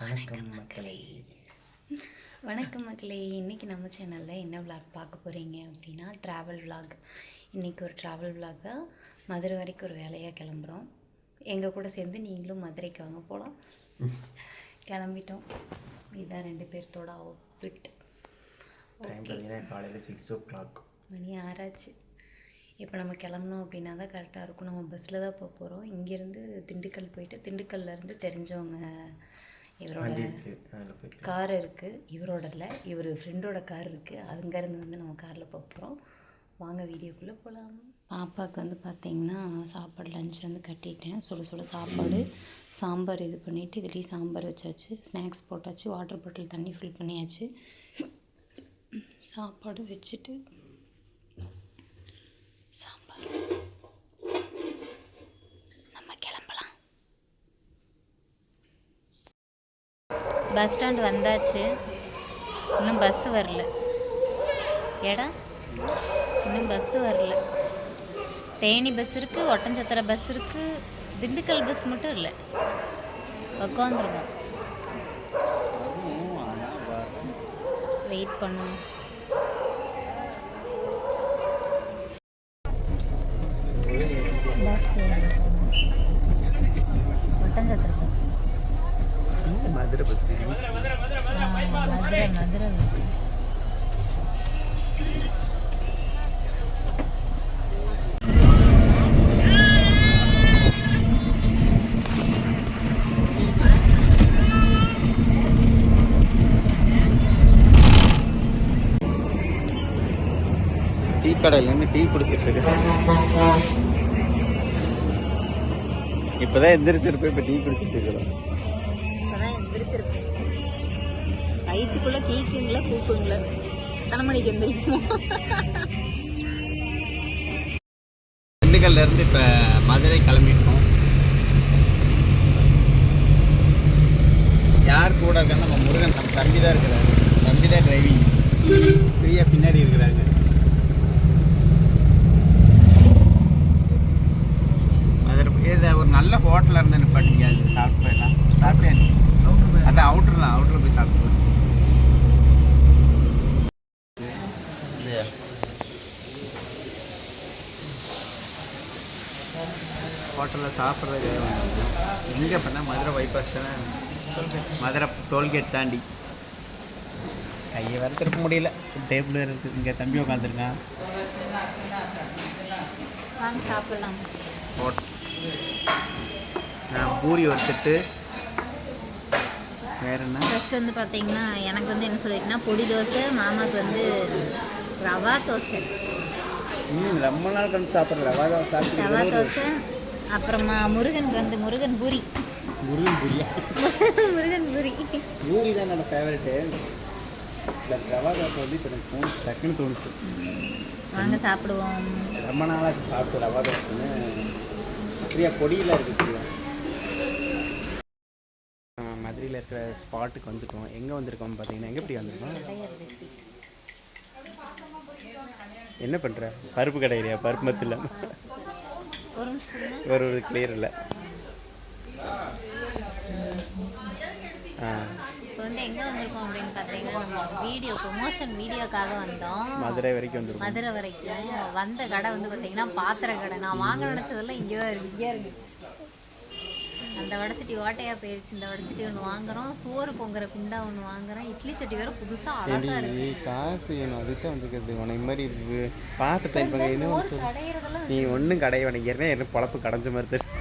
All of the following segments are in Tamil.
வணக்கம் மக்களே. வணக்கம் மக்களே. இன்றைக்கி நம்ம சேனலில் என்ன vlog பார்க்க போகிறீங்க அப்படின்னா ட்ராவல் vlog. இன்றைக்கி ஒரு ட்ராவல் vlog தான். மதுரை வரைக்கும் ஒரு வேலையாக கிளம்புறோம். எங்கள் கூட சேர்ந்து நீங்களும் மதுரைக்கு வாங்க போகலாம் கிளம்பிட்டோம். இதுதான் ரெண்டு பேர்த்தோட அவுட்ஃபிட் டைம் பார்த்தீங்கன்னா காலையில் சிக்ஸ் ஓ கிளாக் மணி ஆறாச்சு. இப்போ நம்ம கிளம்புனோம் அப்படின்னா தான் கரெக்டாக இருக்கும். நம்ம பஸ்ஸில் தான் போக போகிறோம் இங்கேருந்து திண்டுக்கல் போயிட்டு திண்டுக்கல்லேருந்து தெரிஞ்சவங்க இவரோட கார் இருக்குது இவரோட இல்லை இவர் ஃப்ரெண்டோட கார் இருக்குது அங்கேருந்து வந்து நம்ம காரில் போக போகிறோம் வாங்க வீடியோக்குள்ளே போகலாம் பாப்பாவுக்கு வந்து பார்த்திங்கன்னா சாப்பாடு லஞ்ச் வந்து கட்டிட்டேன். சுட சுட சாப்பாடு சாம்பார் இது பண்ணிவிட்டு இதுலேயும் சாம்பார் வச்சாச்சு. ஸ்நாக்ஸ் போட்டாச்சு. வாட்டர் பாட்டில் தண்ணி ஃபில் பண்ணியாச்சு. சாப்பாடு வச்சுட்டு சாம்பார் நம்ம கிளம்பலாம் பஸ் ஸ்டாண்டு வந்தாச்சு. இன்னும் பஸ்ஸு வரல. ஏடா? இன்னும் பஸ்ஸு வரல. தேனி பஸ் இருக்குது ஒட்டஞ்சத்திர பஸ் இருக்குது திண்டுக்கல் பஸ் மட்டும் இல்லை. உக்காந்துருக்கோம். வெயிட் பண்ணணும் bus Oddanchatram bus. Madurai bus Madurai Madurai tea கடையிலேருந்து டீ குடிச்சிட்டு இருக்கு இப்போதான் எந்திரிச்சிருப்பேன் இப்போ டீ குடிச்சிட்டு இருக்கிறோம் இப்போதான் வயிற்றுக்குள்ள கேக்குங்களா கீக்குங்களா கூக்குங்களா எத்தனை மணிக்கு எந்திரிக்கும் திண்டுக்கல்ல இருந்து இப்போ மதுரை கிளம்பிட்டோம். யார் கூட இருக்கான்னு நம்ம முருகன் நம்ம தம்பி தான் இருக்கிறாரு. தம்பி தான் டிரைவிங் ஃப்ரீயாக பின்னாடி இருக்கிறாங்க மதுரை போய் இது ஒரு நல்ல ஹோட்டலில் இருந்து நிப்பாட்டிங்க அது சாப்பிட்டு போயிடலாம் சாப்பிட்டே அதான் அவுட்ரு தான் அவுட்ரு போய் சாப்பிட்டு போயிடலாம். இல்லையா ஹோட்டலில் சாப்பிட்றதுக்காக வந்திருக்கோம் எங்கே பண்ணால் மதுரை பைபாஸ் தானே? மதுரை டோல்கேட் தாண்டி. கையை வர திருப்ப முடியல. டேபிள் இருக்குது இங்கே தம்பி உட்காந்துருக்கான் வாங்க சாப்பிடலாம். நான் பூரி ஒரு செட்டு வேற என்ன? ஃபர்ஸ்ட் வந்து பார்த்தீங்கன்னா எனக்கு வந்து என்ன சொல்லியிருக்குன்னா பொடி தோசை மாமாவுக்கு வந்து ரவா தோசை. ம் ரொம்ப நாள் கழிச்சு சாப்பிட்ற ரவா தான் ரவா தோசை அப்புறமா முருகனுக்கு வந்து முருகன் பூரி. முருகன் பூரியா? முருகன் பூரி. பூரி தான் என்னோட ஃபேவரெட்டு ரவா தோசை வந்து இப்போ எனக்கு டக்குன்னு தோணுச்சு. வாங்க சாப்பிடுவோம். ரொம்ப நாளாச்சு சாப்பிட்டு ரவா தோசைன்னு. பிரியா பொடியில் இருக்கு பிரியா மதுரையில் இருக்கிற ஸ்பாட்டுக்கு வந்துட்டோம். எங்கே வந்திருக்கோம் பார்த்தீங்கன்னா எங்கே இப்படி வந்திருக்கோம்? என்ன பண்ணுற பருப்பு கடையிலையா? பருப்பு மத்து இல்லாமல் ஒரு ஒரு கிளியர் இல்லை. இப்போ வந்து எங்கே வந்திருக்கோம் அப்படின்னு பார்த்தீங்கன்னா வீடியோ ப்ரொமோஷன் வீடியோக்காக வந்தோம். மதுரை வரைக்கும் வந்துருக்கோம். மதுரை வரைக்கும். வந்த கடை வந்து பார்த்தீங்கன்னா பாத்திர கடை நான் வாங்க நினச்சதெல்லாம் இங்கே தான் இருக்கு இங்கே இருக்கு. அந்த வடச்சட்டி ஓட்டையாக போயிருச்சு. இந்த வடச்சட்டி ஒன்று வாங்குறோம். சோறு பொங்குற குண்டா ஒன்று வாங்குறோம். இட்லி சட்டி வேற புதுசாக அழகா இருக்கு. காசு வேணும். அதுக்கு தான் வந்துக்கிறது உனக்கு மாதிரி பார்த்து ஒரு கடையிறதெல்லாம் நீ ஒன்றும் கடை வேணுங்கிறனே என்ன பொழப்பு கடைஞ்ச மாதிரி தெரியும்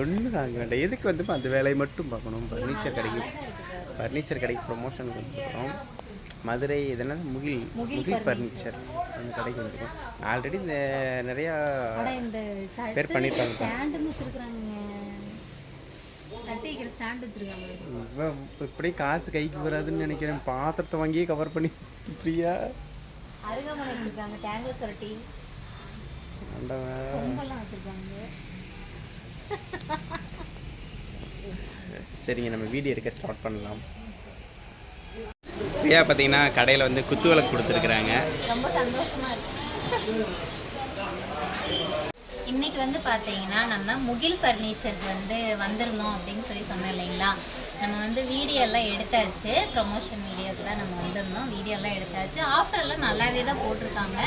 ஒன்றும் வாங்க வேண்டாம். எதுக்கு வந்து அந்த வேலையை மட்டும் பார்க்கணும். ஃபர்னிச்சர் கடைக்கு ஃபர்னிச்சர் கடைக்கு ப்ரொமோஷனுக்கு வந்துருக்கோம் மதுரை இதெல்லாம் முகில் முகில் ஃபர்னிச்சர் அந்த கடைக்கு வந்துருக்கோம். ஆல்ரெடி இந்த நிறையா பேர் பண்ணியிருக்காங்க இப்படி காசு கைக்கு வராதுன்னு நினைக்கிறேன். பாத்திரத்தை வாங்கியே கவர் பண்ணி ஃப்ரீயா சரிங்க நம்ம வீடியோ எடுக்க ஸ்டார்ட் பண்ணலாம். பிரியா பார்த்தீங்கன்னா கடையில் வந்து குத்து விளக்கு கொடுத்துருக்குறாங்க. ரொம்ப சந்தோஷமா இருக்கு. இன்னைக்கு வந்து பார்த்தீங்கன்னா நம்ம முகில் ஃபர்னிச்சர் வந்து வந்திருந்தோம் அப்படின்னு சொல்லி சொன்னோம் இல்லைங்களா? நம்ம வந்து வீடியோ எல்லாம் எடுத்தாச்சு. ப்ரொமோஷன் வீடியோக்கு தான் நம்ம வந்திருந்தோம். வீடியோ எல்லாம் எடுத்தாச்சு. ஆஃபர் எல்லாம் நல்லாவே தான் போட்டிருக்காங்க.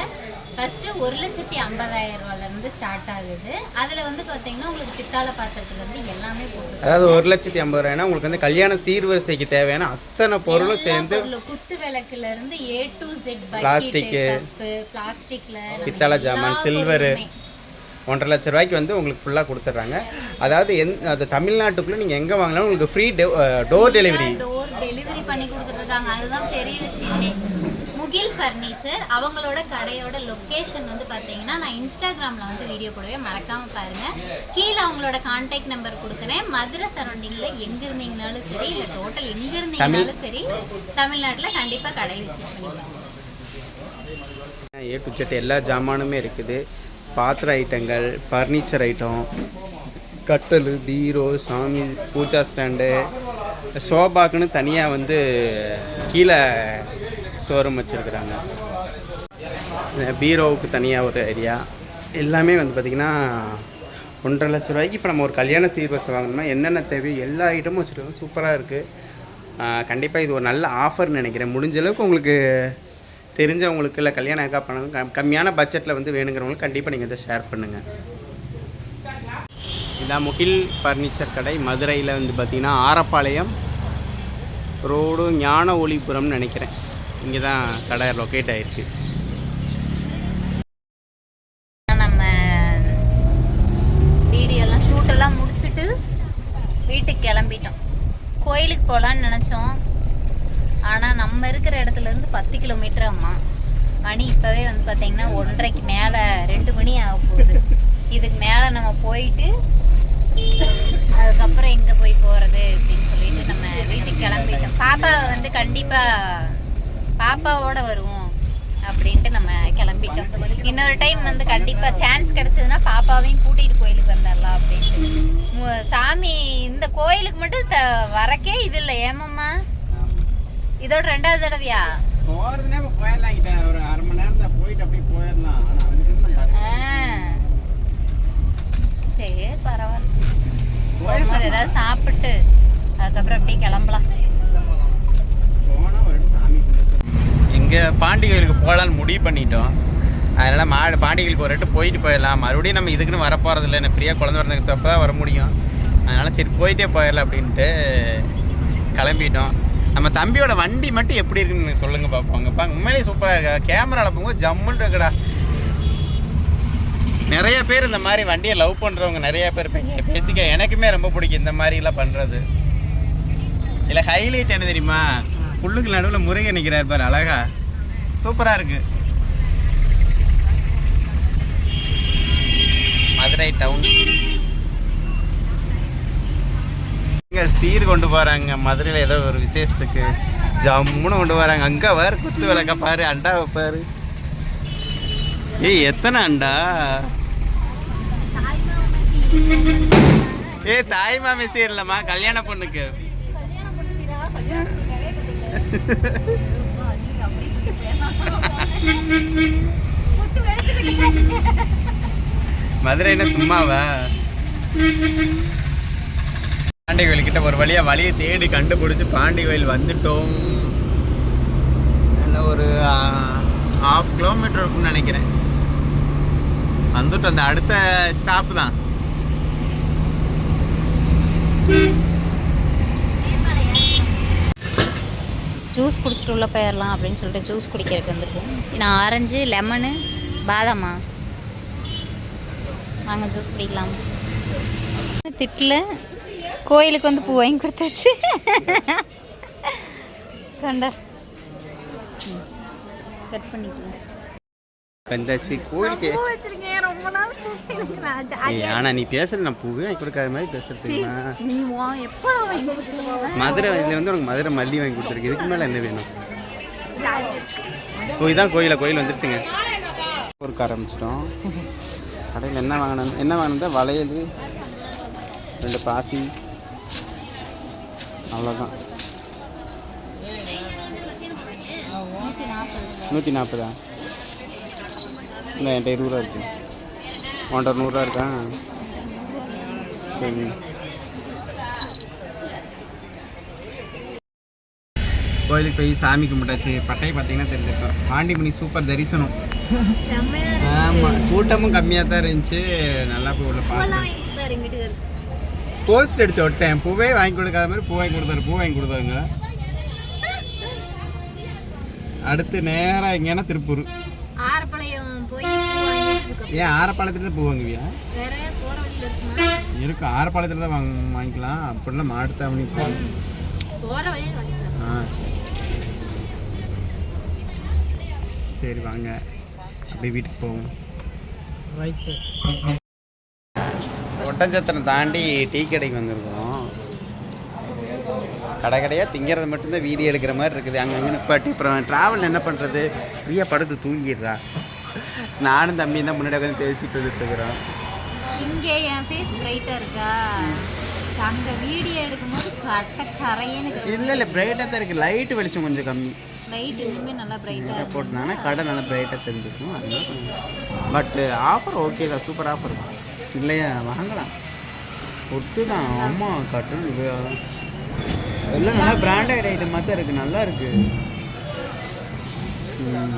ஃபஸ்ட்டு ஒரு லட்சத்தி ஐம்பதாயிரம் ரூபாயிலேருந்து ஸ்டார்ட் ஆகுது. அதில் வந்து பார்த்தீங்கன்னா உங்களுக்கு பித்தாளை பாத்திரத்துலேருந்து எல்லாமே போட்டிருக்காங்க. அதாவது ஒரு லட்சத்தி ஐம்பது ரூபாய்னா உங்களுக்கு வந்து கல்யாண சீர்வரிசைக்கு தேவையான அத்தனை பொருளும் சேர்ந்து குத்து விளக்குல இருந்து ஏ டு செட். கப்பு பிளாஸ்டிக்ல பித்தளை ஜாமான், silver. ஒன்றரை லட்ச ரூபாய்க்கு வந்து உங்களுக்கு ஃபுல்லாக கொடுத்துட்றாங்க. அதாவது எந் அது தமிழ்நாட்டுக்குள்ளே நீங்கள் எங்கே வாங்கினாலும் உங்களுக்கு free door delivery door delivery பண்ணி கொடுத்துட்டு இருக்காங்க அதுதான் பெரிய விஷயமே. முகில் ஃபர்னிச்சர் அவங்களோட கடையோட லொக்கேஷன் வந்து பார்த்தீங்கன்னா நான் இன்ஸ்டாகிராமில் வந்து வீடியோ போடுவேன் மறக்காமல் பாருங்கள் கீழே அவங்களோட கான்டாக்ட் நம்பர் கொடுக்குறேன். மதுரை சரௌண்டிங்கில் எங்கே இருந்தீங்கனாலும் சரி இல்லை டோட்டல் எங்கே இருந்தீங்கனாலும் சரி தமிழ்நாட்டில் கண்டிப்பாக கடை விசிட் பண்ணிக்கலாம். ஏ டு ஜெட் எல்லா ஜாமானுமே இருக்குது. பாத்திர ஐட்டங்கள் ஃபர்னிச்சர் ஐட்டம் கட்டல் பீரோ சாமி பூஜா ஸ்டாண்டு சோபாக்குன்னு தனியாக வந்து கீழே ஷோரூம் வச்சுருக்குறாங்க. பீரோவுக்கு தனியாக ஒரு ஏரியா எல்லாமே வந்து பார்த்திங்கன்னா ஒன்றரை லட்ச ரூபாய்க்கு இப்போ நம்ம ஒரு கல்யாண சீர்வரிசை வாங்கணும்னா என்னென்ன தேவையோ எல்லா ஐட்டமும் வச்சுருக்கோம். சூப்பராக இருக்குது கண்டிப்பாக இது ஒரு நல்ல ஆஃபர்னு நினைக்கிறேன். முடிஞ்ச அளவுக்கு உங்களுக்கு தெரிஞ்சவங்களுக்கு இல்லை கல்யாணம் ஆகா பண்ணணும். கம்மியான பட்ஜெட்டில் வந்து வேணுங்கிறவங்களுக்கு கண்டிப்பாக நீங்கள் இதை ஷேர் பண்ணுங்கள் இதான் முகில் ஃபர்னிச்சர் கடை. மதுரையில் வந்து பார்த்திங்கன்னா ஆரப்பாளையம் ரோடு ஞான ஒளிபுரம்னு நினைக்கிறேன். இங்கே தான் கடை லொக்கேட் ஆகிருக்கு நம்ம வீடியோலாம் ஷூட்டெல்லாம் முடிச்சுட்டு வீட்டுக்கு கிளம்பிட்டோம். கோயிலுக்கு போகலான்னு நினச்சோம். நம்ம இருக்கிற இடத்துல இருந்து பத்து கிலோமீட்டர் அம்மா. மணி இப்போவே வந்து பார்த்தீங்கன்னா ஒன்றரைக்கு மேலே ரெண்டு மணி ஆக போகுது. இதுக்கு மேலே நம்ம போயிட்டு அதுக்கப்புறம் எங்கே போய் போகிறது அப்படின்னு சொல்லிட்டு நம்ம வீட்டுக்கு கிளம்பிட்டோம். பாப்பாவை வந்து கண்டிப்பாக பாப்பாவோட வருவோம் அப்படின்ட்டு நம்ம கிளம்பிட்டோம். இன்னொரு டைம் வந்து கண்டிப்பாக சான்ஸ் கிடைச்சதுன்னா பாப்பாவையும் கூட்டிகிட்டு கோயிலுக்கு வந்துடலாம் அப்படின்ட்டு. சாமி இந்த கோயிலுக்கு மட்டும் த வரக்கே இது இல்லை. ஏமாம்மா? இதோட ரெண்டாவது தடவையா? போகிறதுனே போயிடலாம் ஒரு அரை மணி நேரம் தான் போயிட்டு அப்படியே போயிடலாம். சரி பரவாயில்ல. போகும்போது ஏதாவது சாப்பிட்டு அதுக்கப்புறம் அப்படியே கிளம்பலாம். இங்கே பாண்டி கோயிலுக்கு போகலான்னு முடிவு பண்ணிட்டோம். அதனால் மா பாண்டி கோயிலுக்கு ஒரு ரெட்டு போயிட்டு போயிடலாம். மறுபடியும் நம்ம இதுக்குன்னு வர போகிறதில்ல என்ன பிரியா குழந்தை பிறந்ததுக்கு அப்போ தான் வர முடியும். அதனால் சரி போயிட்டே போயிடலாம் அப்படின்ட்டு கிளம்பிட்டோம். நம்ம தம்பியோட வண்டி மட்டும் எப்படி இருக்குன்னு சொல்லுங்கள் பார்ப்போம் பாங்க உண்மையிலேயே சூப்பராக இருக்கா? கேமராவில் போகும்போது ஜம்முன்னு இருக்குடா. நிறைய பேர் இந்த மாதிரி வண்டியை லவ் பண்ணுறவங்க நிறைய பேர் இருப்பீங்க. பேசிக்க எனக்குமே ரொம்ப பிடிக்கும் இந்த மாதிரிலாம் பண்ணுறது இல்லை ஹைலைட் என்ன தெரியுமா? புல்லுக்கு நடுவில் முருகன் நிற்கிறார் பாரு அழகா. சூப்பராக இருக்கு. மதுரை டவுன் இங்கே சீர் கொண்டு போகிறாங்க மதுரையில் ஏதோ ஒரு விசேஷத்துக்கு ஜம்முன்னு கொண்டு வராங்க அங்கே பாரு குத்து விளக்க பாரு அண்டாவை பாரு. ஏய் எத்தனை அண்டா? ஏய் தாய் மாமி சீர் இல்லைம்மா கல்யாண பொண்ணுக்கு. மதுரைன்னா சும்மாவா? பாண்டி கோயில் கிட்ட ஒரு வழியா வழியை தேடி கண்டுபிடிச்சு பாண்டி கோயில் வந்துட்டோம். என்ன ஒரு ஹாஃப் கிலோமீட்டர் இருக்கும்னு நினைக்கிறேன். வந்துட்டோம். அந்த அடுத்த ஸ்டாப் தான். ஜூஸ் குடிச்சிட்டு உள்ள போயிடலாம் அப்படின்னு சொல்லிட்டு ஜூஸ் குடிக்கிறதுக்கு வந்திருக்கோம். நான் ஆரஞ்சு லெமனு பாதாமா. வாங்க ஜூஸ் குடிக்கலாம். திட்டில் கோயிலுக்கு வந்து பூ வாங்கி கொடுத்தாச்சு. கண்டா. கட் பண்ணிக்கலாம் வந்தாச்சு கோயிலுக்கு. பூ வச்சிருக்கேன். ரொம்ப நாள் ஏய், ஆனா நீ பேசுறது நான் பூவே வாங்கி கொடுக்காத மாதிரி பேசுறது நீ வா எப்போ வாங்கி கொடுத்தீங்க மதுரை இதுல வந்து உனக்கு மதுரை மல்லி வாங்கி கொடுத்துருக்கு. இதுக்கு மேல என்ன வேணும்? ஓ இதான் கோயில? கோயில் வந்துருச்சுங்க. ஊருக்கு ஆரம்பிச்சிட்டோம். கடையில் என்ன வாங்கணும்? என்ன வாங்கினதா வளையல் ரெண்டு பாசி. அவ்வளோதான் நூற்றி நாற்பதா இல்லை என்கிட்ட இருபது ரூபா இருக்கு. ஒன்றரை நூறுரூவா இருக்கா? சரி. கோயிலுக்கு போய் சாமி கும்பிட்டாச்சு. பட்டை பார்த்தீங்கன்னா தெரிஞ்சிருக்கோம் பாண்டிமணி சூப்பர் தரிசனம். ஆமாம் கூட்டமும் கம்மியாக தான் இருந்துச்சு. நல்லா போய் உள்ள பார்த்து போஸ்ட் அடிச்சு விட்டேன் பூவே வாங்கி கொடுக்காத மாதிரி பூ வாங்கி கொடுத்தாரு பூ வாங்கி கொடுத்தாங்க. அடுத்து நேராக எங்கேனா திருப்பூர்? ஏன் ஆரப்பாளையத்துல பூ வாங்குவியா? இருக்கு ஆரப்பாளையத்தில் தான் வாங்க வாங்கிக்கலாம் அப்படிலாம் வாங்கிக்கலாம் ஆ சரி. வாங்க. அப்படியே வீட்டுக்கு போவோம். ஒட்டஞ்சத்திரம் தாண்டி டீ கடைக்கு வந்திருக்கிறோம். கடை கடையாக திங்கிறத மட்டும்தான் வீதி எடுக்கிற மாதிரி இருக்குது. அங்கங்கே நிப்பாட்டி அப்புறம் ட்ராவல் என்ன பண்ணுறது ஃப்ரீயாக படுத்து தூங்கிடுறா. நானும் தம்பியும் தான் முன்னாடி உட்காந்து பேசிட்டு வந்துட்டு இருக்கிறோம். இங்க என் ஃபேஸ் பிரைட்டா இருக்கா? அங்க வீடியோ எடுக்கும்போது கட்ட கரையேன்னு இல்லை இல்லை பிரைட்டாக தான் இருக்குது லைட்டு வெளிச்சம் கொஞ்சம் கம்மி. லைட் இன்னுமே நல்லா பிரைட்டா போட்டனால கடை நல்லா பிரைட்டாக தெரிஞ்சிருக்கும் அதனால பட் ஆஃபர் ஓகே தான். சூப்பர் ஆஃபர் தான். இல்லையா? வாங்கலாம் ஒத்து தான் அம்மா கட்டணும் இது எல்லாம் நல்லா பிராண்டட் ஐட்டமாக தான் இருக்குது நல்லா இருக்கு. ம்.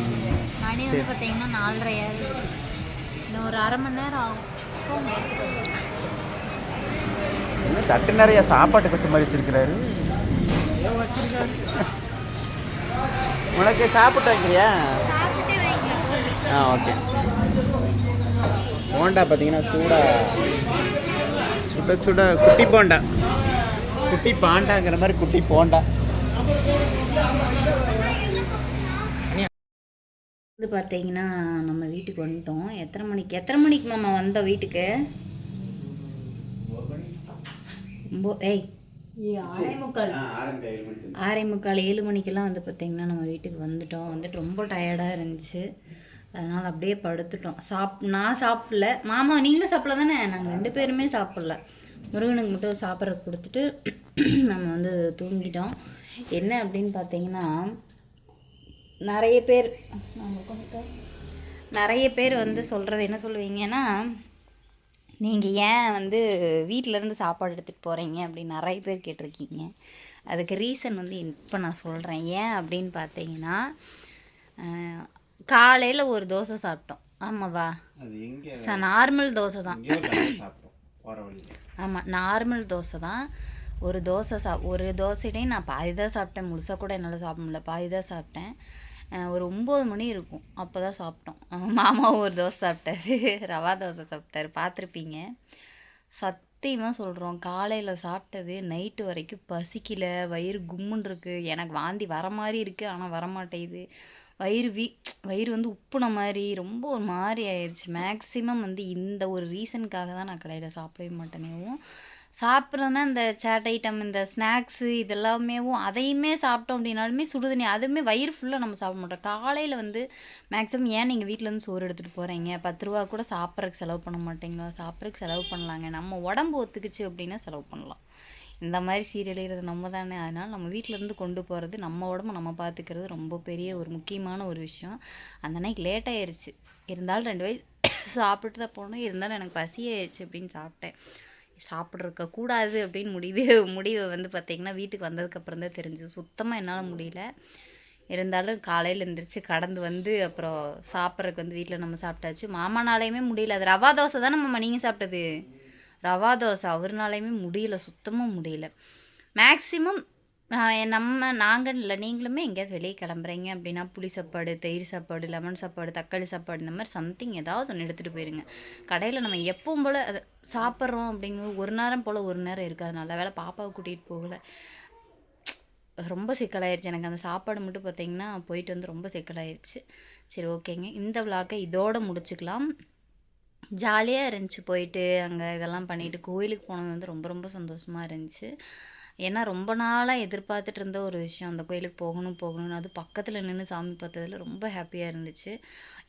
மணி வந்து பார்த்தீங்கன்னா நாலரையாவது இன்னும் ஒரு அரை மணி நேரம் ஆகும். என்ன தட்டு நிறைய சாப்பாட்டுக்கு வச்ச மாதிரி வச்சிருக்கிறாரு? உனக்கு சாப்பிட்டு வைக்கிறியா? சாப்பிட்டே. ஆ ஓகே. போண்டா பார்த்தீங்கன்னா சூடா சுட சுட குட்டி போண்டா. குட்டி பாண்டாங்கிற மாதிரி குட்டி போண்டா. வந்து பார்த்தீங்கன்னா நம்ம வீட்டுக்கு வந்துட்டோம். எத்தனை மணிக்கு எத்தனை மணிக்கு மாமா வந்தோம் வீட்டுக்கு? ஏய். ஆறே முக்கால். ஏழு மணிக்கெல்லாம் வந்து பார்த்திங்கன்னா நம்ம வீட்டுக்கு வந்துட்டோம். வந்துட்டு ரொம்ப டயர்டாக இருந்துச்சு. அதனால் அப்படியே படுத்துட்டோம். சாப் நான் சாப்பிடல. மாமா நீங்களும் சாப்பிடல தானே நாங்கள் ரெண்டு பேருமே சாப்பிடல. முருகனுக்கு மட்டும் சாப்பிட்ற கொடுத்துட்டு நம்ம வந்து தூங்கிட்டோம். என்ன அப்படின்னு பார்த்தீங்கன்னா நிறைய பேர் நாங்கள் நிறைய பேர் வந்து சொல்கிறது என்ன சொல்லுவீங்கன்னா நீங்கள் ஏன் வந்து வீட்டிலேருந்து சாப்பாடு எடுத்துகிட்டு போகிறீங்க அப்படின்னு நிறைய பேர் கேட்டிருக்கீங்க. அதுக்கு ரீசன் வந்து இப்போ நான் சொல்கிறேன் ஏன் அப்படின்னு பார்த்தீங்கன்னா காலையில் ஒரு தோசை சாப்பிட்டோம். ஆமாவா? அது எங்கே? ச நார்மல் தோசை தான். ஆமாம் நார்மல் தோசை தான். ஒரு தோசை சா ஒரு தோசையிலையும் நான் பாதி தான் சாப்பிட்டேன். முழுசாக கூட என்னால் சாப்பிட முடியல. பாதி தான் சாப்பிட்டேன். ஒரு ஒம்பது மணி இருக்கும். அப்போ தான் சாப்பிட்டோம். மாமாவும் ஒரு தோசை சாப்பிட்டாரு. ரவா தோசை சாப்பிட்டாரு. பார்த்துருப்பீங்க. சத்தியமாக சொல்கிறோம் காலையில் சாப்பிட்டது நைட்டு வரைக்கும் பசிக்கல. வயிறு கும்முன்னு இருக்குது எனக்கு வாந்தி வர மாதிரி இருக்குது ஆனால் வரமாட்டேங்குது. வயிறு வீ வயிறு வந்து உப்புன மாதிரி ரொம்ப ஒரு மாதிரி ஆயிடுச்சு மேக்ஸிமம் வந்து இந்த ஒரு ரீசனுக்காக தான் நான் கடையில் சாப்பிடவே மாட்டேனேவும் சாப்பிட்றதுனா இந்த சேட் ஐட்டம் இந்த ஸ்நாக்ஸு இதெல்லாமேவும் அதையுமே சாப்பிட்டோம் அப்படின்னாலுமே சுடுதண்ணி அதுவுமே வயிறு ஃபுல்லாக நம்ம சாப்பிட மாட்டோம். காலையில் வந்து மேக்ஸிமம் ஏன் நீங்கள் வீட்டிலேருந்து சோறு எடுத்துகிட்டு போகிறீங்க பத்து ரூபா கூட சாப்பிட்றதுக்கு செலவு பண்ண மாட்டீங்களா? சாப்பிட்றதுக்கு செலவு பண்ணலாங்க. நம்ம உடம்பு ஒத்துக்குச்சு அப்படின்னா செலவு பண்ணலாம். இந்த மாதிரி சீரியல் நம்ம தானே அதனால் நம்ம வீட்டிலேருந்து கொண்டு போகிறது நம்ம உடம்ப நம்ம பார்த்துக்கிறது ரொம்ப பெரிய ஒரு முக்கியமான ஒரு விஷயம். அந்த அன்னைக்கு லேட் ஆயிடுச்சு இருந்தாலும் ரெண்டு வயசு சாப்பிட்டு தான் போனோம். இருந்தாலும் எனக்கு பசி ஆயிடுச்சு அப்படின்னு சாப்பிட்டேன். சாப்பிட்ருக்க கூடாது அப்படின்னு முடிவே முடிவை வந்து பார்த்திங்கன்னா வீட்டுக்கு வந்ததுக்கப்புறம் தான் தெரிஞ்சு சுத்தமாக என்னால் முடியல. இருந்தாலும் காலையில் எழுந்திரிச்சு கடந்து வந்து அப்புறம் சாப்பிட்றதுக்கு வந்து வீட்டில் நம்ம சாப்பிட்டாச்சு. மாமானாலையுமே முடியல. அது ரவா தோசை தான் நம்ம நீங்கள் சாப்பிட்டது? ரவா தோசை அவர்னாலையுமே முடியல சுத்தமாக முடியல. மேக்ஸிமம் நம்ம நாங்கள் இல்லை நீங்களுமே எங்கேயாவது வெளியே கிளம்புறீங்க அப்படின்னா புளி சாப்பாடு தயிர் சாப்பாடு லெமன் சாப்பாடு தக்காளி சாப்பாடு இந்த மாதிரி சம்திங் ஏதாவது ஒன்று எடுத்துகிட்டு போயிருங்க. கடையில் நம்ம எப்பவும் போல் அதை சாப்பிட்றோம் அப்படிங்கும்போது ஒரு நேரம் போல் ஒரு நேரம் இருக்காது நல்ல வேலை பாப்பாவை கூட்டிகிட்டு போகல. ரொம்ப சிக்கலாயிருச்சு. எனக்கு அந்த சாப்பாடு மட்டும் பார்த்திங்கன்னா போயிட்டு வந்து ரொம்ப சிக்கலாயிருச்சு. சரி ஓகேங்க. இந்த விளாக்கை இதோடு முடிச்சுக்கலாம். ஜாலியாக இருந்துச்சு போயிட்டு அங்கே இதெல்லாம் பண்ணிட்டு. கோயிலுக்கு போனது வந்து ரொம்ப ரொம்ப சந்தோஷமாக இருந்துச்சு. ஏன்னா ரொம்ப நாளாக எதிர்பார்த்துட்டு இருந்த ஒரு விஷயம். அந்த கோயிலுக்கு போகணும் போகணும்னு. அது பக்கத்தில் நின்று சாமி பார்த்ததில் ரொம்ப ஹாப்பியாக இருந்துச்சு.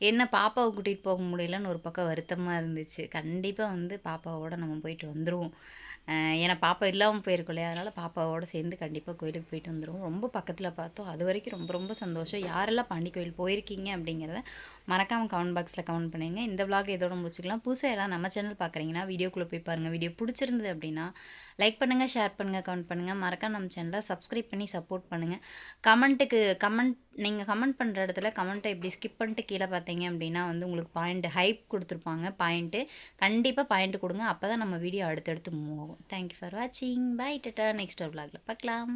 என்ன பாப்பாவை கூட்டிகிட்டு போக முடியலன்னு ஒரு பக்கம் வருத்தமாக இருந்துச்சு. கண்டிப்பாக வந்து பாப்பாவோட நம்ம போயிட்டு வந்துடுவோம் ஏன்னா பாப்பா இல்லாமல் போயிருக்கோம் இல்லையா? அதனால் பாப்பாவோட சேர்ந்து கண்டிப்பாக கோயிலுக்கு போயிட்டு வந்துடுவோம் ரொம்ப பக்கத்தில் பார்த்தோம். அது வரைக்கும் ரொம்ப ரொம்ப சந்தோஷம். யாரெல்லாம் பாண்டி கோயில் போயிருக்கீங்க அப்படிங்கிறத மறக்காமல் கமெண்ட் பாக்ஸில் கமெண்ட் பண்ணுங்க. இந்த விளாக் இதோட முடிச்சுக்கலாம். புதுசாக எல்லாம் நம்ம சேனல் பார்க்குறீங்கன்னா வீடியோக்குள்ளே போய் பாருங்கள் வீடியோ பிடிச்சிருந்தது அப்படின்னா லைக் பண்ணுங்கள் ஷேர் பண்ணுங்கள் கமெண்ட் பண்ணுங்கள் மறக்காம நம்ம சேனலை சப்ஸ்கிரைப் பண்ணி சப்போர்ட் பண்ணுங்கள் கமெண்ட்டுக்கு கமெண்ட் நீங்கள் கமெண்ட் பண்ணுற இடத்துல கமெண்ட்டை இப்படி ஸ்கிப் பண்ணிட்டு கீழே பார்த்தீங்க அப்படின்னா வந்து உங்களுக்கு பாயிண்ட் ஹைப் கொடுத்துருப்பாங்க. பாயிண்ட்டு கண்டிப்பாக பாயிண்ட் கொடுங்க. அப்போ தான் நம்ம வீடியோ அடுத்தடுத்து மூவ் ஆகும். தேங்க்யூ ஃபார் வாட்சிங் பை டட்டா நெக்ஸ்ட் vlogல பார்க்கலாம்.